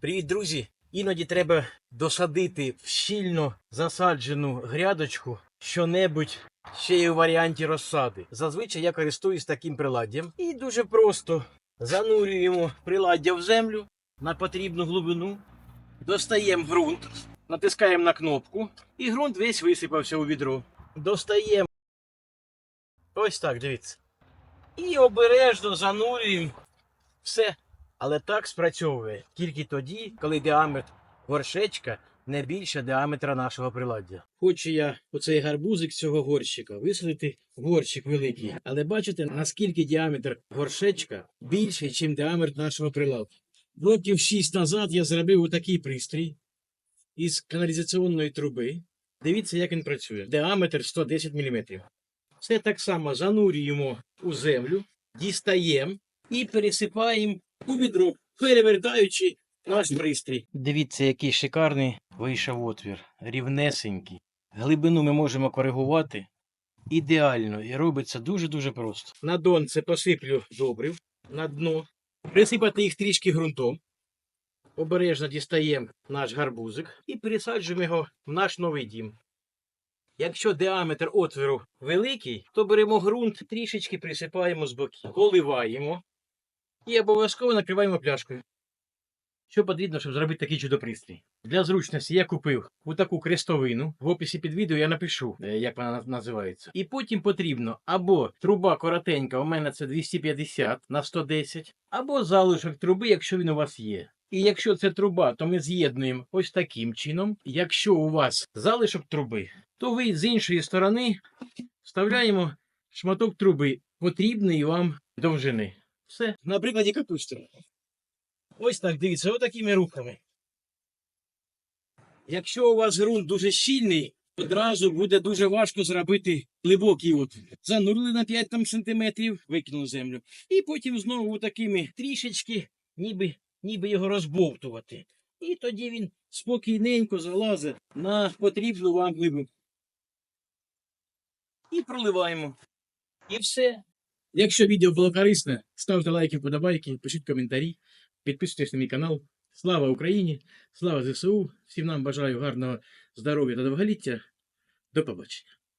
Привіт, друзі! Іноді треба досадити в щільно засаджену грядочку що-небудь ще й у варіанті розсади. Зазвичай я користуюсь таким приладдям і дуже просто занурюємо приладдя в землю на потрібну глибину, достаємо ґрунт, натискаємо на кнопку, і ґрунт весь висипався у відро. Достаємо. Ось так, дивіться. І обережно занурюємо все. Але так спрацьовує тільки тоді, коли діаметр горшечка не більше діаметра нашого приладдя. Хочу я оцей гарбузик цього горщика висадити горщик великий. Але бачите, наскільки діаметр горшечка більший, ніж діаметр нашого приладу. Років 6 назад я зробив отакий пристрій із каналізаційної труби. Дивіться, як він працює. Діаметр 110 мм. Все так само занурюємо у землю, дістаємо і пересипаємо у відро, перевертаючи наш пристрій. Дивіться, який шикарний вийшов отвір, рівнесенький. Глибину ми можемо коригувати ідеально і робиться дуже-дуже просто. На донце посиплю добрив, на дно, присипати їх трішки ґрунтом. Обережно дістаємо наш гарбузик і пересаджуємо його в наш новий дім. Якщо діаметр отвору великий, то беремо ґрунт, трішечки присипаємо з боків, поливаємо і обов'язково накриваємо пляшкою. Що потрібно, щоб зробити такий чудопристрій? Для зручності я купив таку крестовину. В описі під відео я напишу, е, як вона називається. І потім потрібно або труба коротенька, у мене це 250 на 110, або залишок труби, якщо він у вас є. І якщо це труба, то ми з'єднуємо ось таким чином. Якщо у вас залишок труби, то ви з іншої сторони вставляємо шматок труби потрібної вам довжини. Все. На прикладі капусти. Ось так, дивіться, отакими рухами. Якщо у вас ґрунт дуже щільний, одразу буде дуже важко зробити глибокий отвір. Занурили на 5 там, сантиметрів, викинули землю. І потім знову такими трішечки, ніби, ніби його розбовтувати. І тоді він спокійненько залазить на потрібну вам глибину. І проливаємо. І все. Якщо відео було корисне, ставте лайки, подобайки, пишіть коментарі, підписуйтесь на мій канал. Слава Україні! Слава ЗСУ! Всім нам бажаю гарного здоров'я та довголіття. До побачення.